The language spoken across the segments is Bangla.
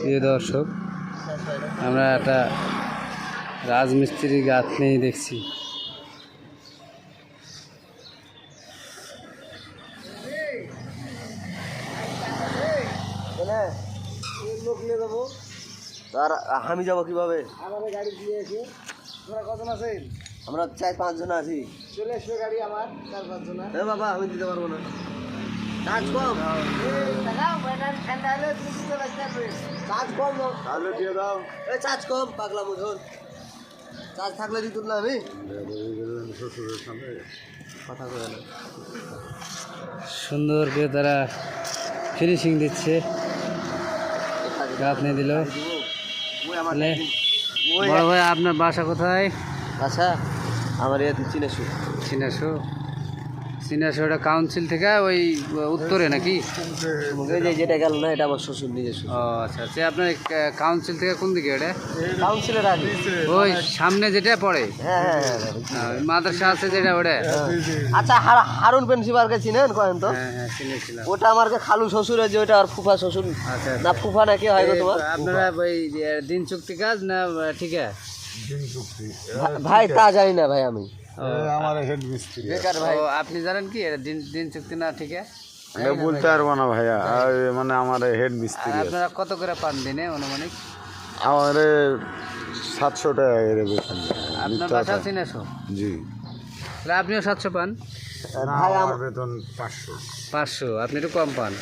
প্রিয় দর্শক আমরা একটা রাজমিস্ত্রি গাছ নিয়ে দেখছি। লোক নিয়ে যাব আর আমি যাব কীভাবে? গাড়ি দিয়েছে তোমরা কজন আছেন? আমরা চাই পাঁচজন আছি। চলে আসবে গাড়ি আমার চার পাঁচ জন এ বাবা আমি দিতে পারব না। কাজ কম কাজ কম তাহলে দিয়ে দাও পাগলা থাকলে দিত না আমি কথা সুন্দর করে তারা ফিনিশিং দিচ্ছে। গাছ নিয়ে দিল বড় ভাই আপনার বাসা কোথায়? আচ্ছা আমার ইয়েতে চিনেছু সিনাশো সিনাশো ওটা কাউন্সিল থেকে ওই উত্তরে নাকি? যে যেটা গেল না এটা আমার শ্বশুর নিজস্ব ও আচ্ছা আচ্ছা। আপনার কাউন্সিল থেকে কোন দিকে ওটা কাউন্সিলের আগে। ওই সামনে যেটা পড়ে? হ্যাঁ হ্যাঁ হ্যাঁ, মাদ্রাসা আছে যেটা ওটা? আচ্ছা হার- হারুন প্রিন্সিপালকে চিনেন কয়েন তো? হ্যাঁ হ্যাঁ ওটা আমার যে খালু শ্বশুরের যে ওটা আর ফুফা শ্বশুর। আচ্ছা না ফুফা নাকি হয় গো তোমার? আপনারা ওই যে দিন চুক্তি কাজ না ঠিক আছে? ভাই তা জানি না ভাই আমি। আমার হেড মিস্ত্রি বেকার ভাই। আপনি জানেন কি দিন দিন চুক্তি না ঠিক? আছে বলতে পারব না ভাইয়া। আর মানে আমার হেড মিস্ত্রি আপনারা কত করে পান দিনে অনুমানিক? আমার সাতশো টাকা এর বেতন আপনার বাসা চিনেছো? জি। তাহলে আপনিও সাতশো পান? ভাই আমার বেতন পাঁচশো। পাঁচশো আপনি একটু কম পান।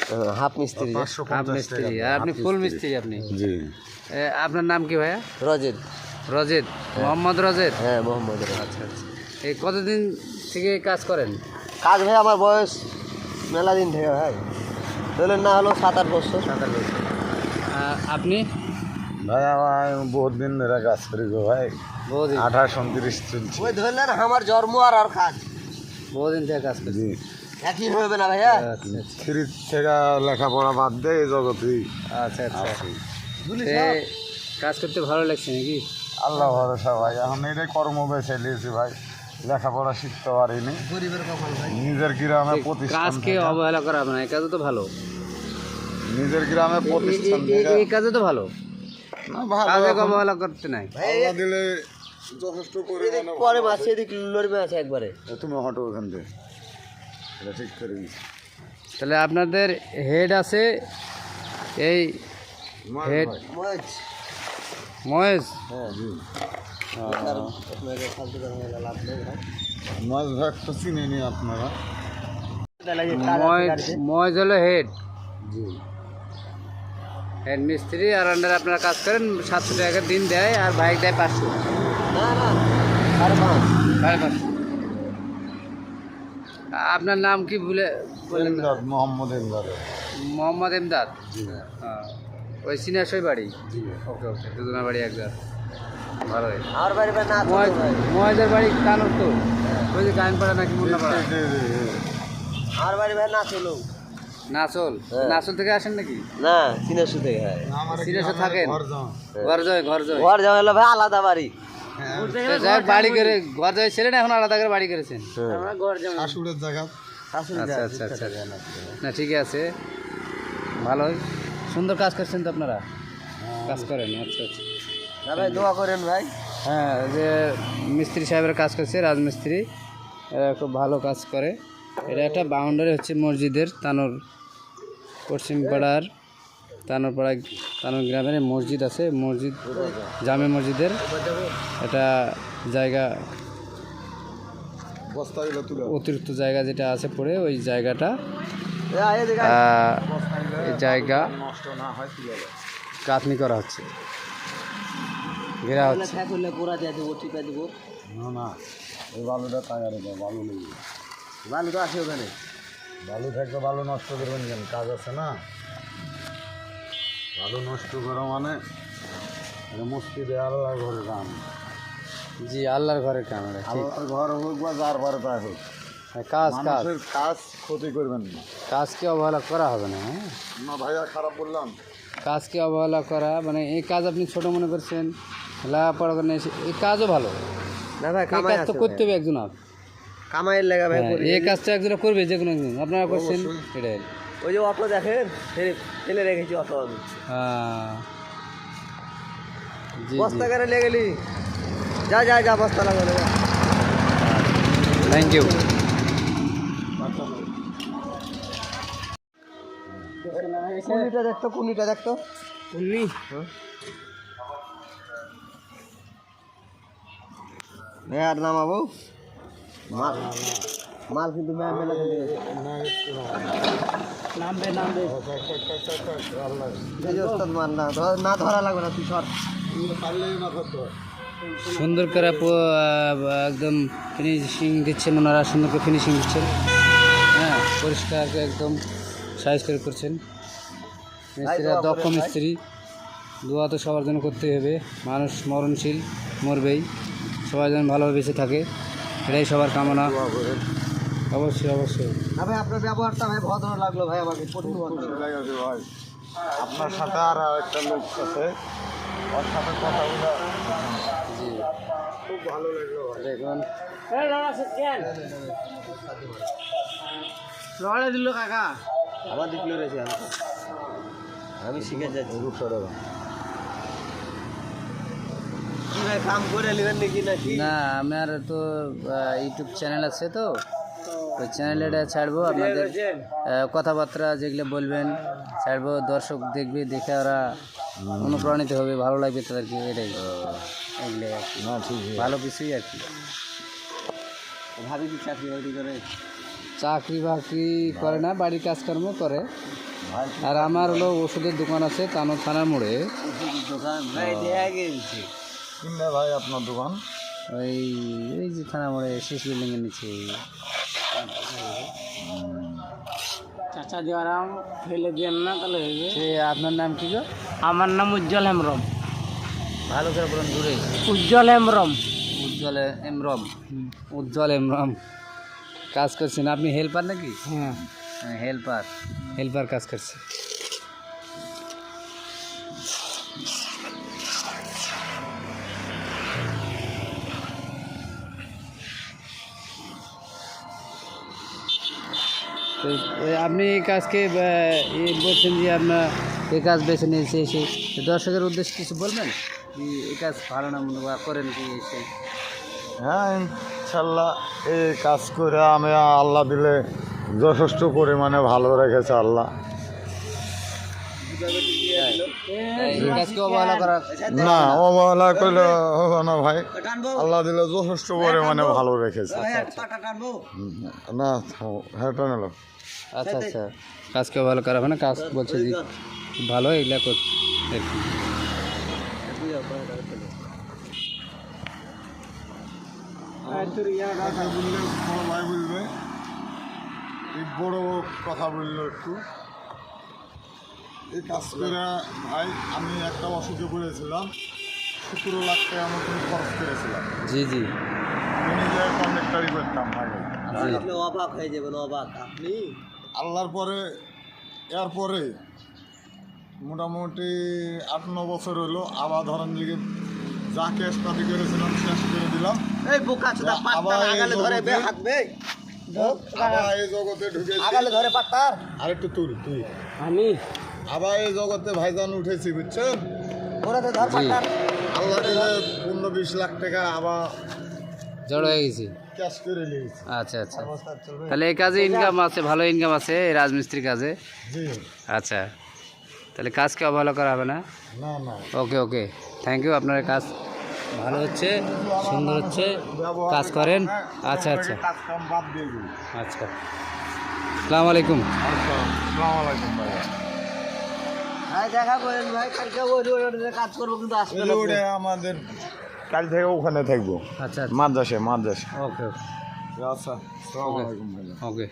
হাফ মিস্ত্রি। পাঁচশো হাফ মিস্ত্রি আর আপনি ফুল মিস্ত্রি। আপনি? জি। এ, আপনার নাম কি ভাইয়া? রজেদ। রজেদ। মোহাম্মদ রজেদ? হ্যাঁ মোহাম্মদ। আচ্ছা আচ্ছা। এই কতদিন থেকে কাজ করেন? কাজ ভাই আমার বয়স মেলা দিন থেকে ভাই। ধরলেন না হলো সাত আট বছর। আহ, আপনি? ভাই আমার বহুত দিন ধরে কাজ করি গো ভাই। বহুদিন। আঠাশ উনত্রিশ চলছে। ওই ধরলেন আমার জন্ম আর আর কাজ। বহুদিন থেকে কাজ জি। একই হবে না ভাইয়া? আচ্ছা আচ্ছা। থ্রি থেকে লেখাপড়া বাদ দিয়ে এই জগতেই আচ্ছা আচ্ছা। কাজ করতে ভালো লাগছে নাকি? আল্লাহ ভরসা ভাই এখন এটাই কর্ম বেছে নিয়েছি ভাই। লেখাপড়া শিখতে পারিনি। নিজের গ্রামে প্রতিষ্ঠান কাজকে অবহেলা করা হবে না এই কাজও তো ভালো। নিজের গ্রামে প্রতিষ্ঠান এই কাজও তো ভালো। না, কাজে অবহেলা করতে নাই। দিলে যথেষ্ট পরিমাণে পরে মাসে এদিক লড়বে আছে একবারে। তুমি হটো ওখান থেকে। এটা ঠিক করে তাহলে আপনাদের হেড আছে এই হেড মজ মহেশ। হ্যাঁ মাছ আপনারা? হলো হেড। হেড মিস্ত্রি আর আন্ডার আপনারা কাজ করেন সাতশো টাকা দিন দেয় আর বাইক দেয় পাঁচশো। আপনার নাম কি ভুলে? এমদাদ মোহাম্মদ এমদাদ। মোহাম্মদ এমদাদ? হ্যাঁ। ওই সিনাসই বাড়ি? জি। ওকে ওকে দুজনের বাড়ি একদার আমার বাড়ি না মহেশের বাড়ি কানুর তো। ওই যে গায়নপাড়া নাকি মুন্নাপাড়া। আমার বাড়ি ভাই না চলো নাচল? হ্যাঁ। নাচল থেকে আসেন নাকি? না চিনেছু থেকে হয়। থাকেন? ঘর যাও ঘর জয় ঘর জয়। যাওয়া হলো ভাই আলাদা বাড়ি। যাই বাড়ি করে ঘর জয় ছিলেন এখন আলাদা করে বাড়ি করেছেন। শাশুড়ের জায়গা। আচ্ছা আচ্ছা আচ্ছা। না ঠিকই আছে। ভালোই। সুন্দর কাজ করছেন তো আপনারা? কাজ করেন আচ্ছা আচ্ছা। ভাই দোয়া করেন ভাই। হ্যাঁ যে মিস্ত্রি সাহেবের কাজ করছে রাজমিস্ত্রি। এরা খুব ভালো কাজ করে। এটা একটা বাউন্ডারি হচ্ছে মসজিদের তানোর পশ্চিম পাড়ার তানোর পাড়া তানোর গ্রামের মসজিদ আছে মসজিদ জামে মসজিদের। এটা জায়গা অতিরিক্ত জায়গা যেটা আছে পড়ে ওই জায়গাটা জায়গা নষ্ট না হয় তুলে দেয়। কাতনি করা হচ্ছে। ঘেরা হচ্ছে। ঠ্যাক হলে দিয়ে দেবো টিপা দেবো। না না এই বালুটা টাঙারে দাও বালু লেগে ভালো তো আছে ওখানে। বালু থাকলে বালু নষ্ট করবেন কেন? কাজ আছে না? বালু নষ্ট করো মানে মসজিদে আল্লাহ ঘরে কাম। জি আল্লাহর ক্যামেরা ঠিক। আল্লাহর ঘর হোক বা যার ঘরে তা হোক। কাজ কাজ। মানুষের কাজ ক্ষতি করবেন না। কাজকে অবহেলা করা হবে না হ্যাঁ? না ভাইয়া খারাপ বললাম। কাজকে অবহেলা করা মানে এই কাজ আপনি ছোট মনে করছেন লেখাপড়া করেন এই কাজও ভালো। না ভাই এই কামাই কাজ তো আছে করতে হবে একজন আর। কামাইয়ের লেগা ভাই হ্যাঁ, করি এই কাজটা একজন করবে যে কোনো একজন। আপনারা করছেন এটাই। ওই যে অটো দেখেন ফেলে ফেলে রেখেছি অটো আমি। হ্যাঁ। জি বস্তা কেন লেগে গেলি যা যা যা বস্তা লাগানো থ্যাংক ইউ কুনিটা দেখতো কুনিটা দেখতো। হ্যাঁ আর নামাবো। মাল মাল কিন্তু ম্যাম মেলা নামবে মাল না না ধরা লাগবে না তুই সর। সুন্দর করে একদম ফিনিশিং দিচ্ছেন ওনারা সুন্দর করে ফিনিশিং দিচ্ছেন। হ্যাঁ পরিষ্কার একদম সাইজ করে করছেন। মিস্ত্রিরা দক্ষ মিস্ত্রি। দোয়া তো সবার জন্য করতেই হবে। মানুষ মরণশীল মরবেই। সবাই যেন ভালোভাবে বেঁচে থাকে। এটাই সবার কামনা। অবশ্যই অবশ্যই। ভাই আপনার ব্যবহারটা ভাই ভদ্র লাগল ভাই আমাকে। ভাই আপনার সাথে আর একটা লোক আছে। ওর সাথে কথা বলে জি। খুব ভালো লাগল দেখুন। লড়ে দিল। কাকা। আমার দিকলে রয়েছে আমি শিখে যাচ্ছি। কি ভাই কাম করে নেবেন নাকি নাকি না আমার তো ইউটিউব চ্যানেল আছে তো। ওই চ্যানেলে এটা ছাড়বো আপনাদের কথাবার্তা যেগুলো বলবেন ছাড়বো দর্শক দেখবে দেখে ওরা অনুপ্রাণিত হবে ভালো লাগবে তাদেরকে এটাই। এগুলো না ঠিক ভালো কিছুই আর কি। ভাবি কি চাকরি বাকরি করে? চাকরি বাকরি করে না বাড়ির কাজকর্ম করে। আর আমার হলো ওষুধের দোকান আছে তানো থানার মোড়ে। দোকান ভাই দেয়া গেছে ভাই আপনার দোকান? ওই এই যে থানা মোড়ে শেষ বিল্ডিংয়ের নিচে। চাচা দিয়ারাম ফেলে দিয়েন না তাহলে সে আপনার নাম কি গো? আমার নাম উজ্জ্বল হেমব্রম। ভালো করে বলুন ঘুরে উজ্জ্বল হেমব্রম। উজ্জ্বল এমরম উজ্জ্বল এমরম কাজ করছেন আপনি হেল্পার নাকি? হ্যাঁ। হেল্পার হেল্পার কাজ করছে। তো, আপনি এই কাজকে বলছেন যে আপনার এই কাজ বেছে নিয়েছে এসে দর্শকের উদ্দেশ্যে কিছু বলবেন? কি এই কাজ ভালো না মনে বা করেন কি এসে? হ্যাঁ ইনশাল্লাহ এই কাজ করে আমি আল্লাহ দিলে যথেষ্ট পরিমাণে ভালো রেখেছে আল্লাহ। না অবহেলা করলে হবে না ভাই। আল্লাহ দিলে যথেষ্ট পরিমাণে ভালো রেখেছে। না হ্যাঁ নিল। আচ্ছা আচ্ছা। কাজকে ভালো করা হবে না কাজ বলছে যে ভালো এগুলা কর আর কি। বড় ভাই বলবে। এই বড় কথা বলল একটু। এই কাজ করে ভাই আমি একটা অসুখে পড়েছিলাম। সতেরো লাখ টাকা মতন খরচ করেছিলাম। জি জি। আমি নিজে কন্ডাক্টারি করতাম ভাই। আপনি অবাক হয়ে যাবেন অবাক। আপনি? আল্লাহর পরে এরপরে মোটামুটি আট ন বছর হলো আবার ধরেন দিকে যা কেস পাতি করেছিলাম শেষ করে দিলাম। এই বোকা আবার ধরে আবার এই জগতে ঢুকেছি। আগালে ধরে পাট্টার আরেকটু তুল তুই। আমি? আবার এই জগতে ভাইজান উঠেছি বুঝছেন ওরা তো ধর জি। আল্লাহ দিলে পনেরো বিশ লাখ টাকা আবার জড় হয়ে গেছি। ক্যাশ করে নিয়েছি আচ্ছা আচ্ছা। তাহলে এই কাজে ইনকাম আছে ভালো ইনকাম আছে এই রাজমিস্ত্রির কাজে? আচ্ছা। তাহলে কাজকে অবহেলা করা হবে না? না না। ওকে ওকে। থ্যাংক ইউ আপনার কাজ। ভালো হচ্ছে সুন্দর হচ্ছে কাজ করেন। আচ্ছা আচ্ছা। কাজ কাম বাদ দিয়ে দিই আচ্ছা। আসসালামু আলাইকুম। আসসালামু আলাইকুম ভাই ভাই দেখা করেন ভাই কালকে ওই ওই ওই কাজ করব কিন্তু আসবে ওই না। যে ওটা আমাদের কাল থেকে ওখানে থাকব। আচ্ছা আচ্ছা। মাদ্রাসে মাদ্রাসে। ওকে আচ্ছা আসসালামু আলাইকুম ভাই। ওকে।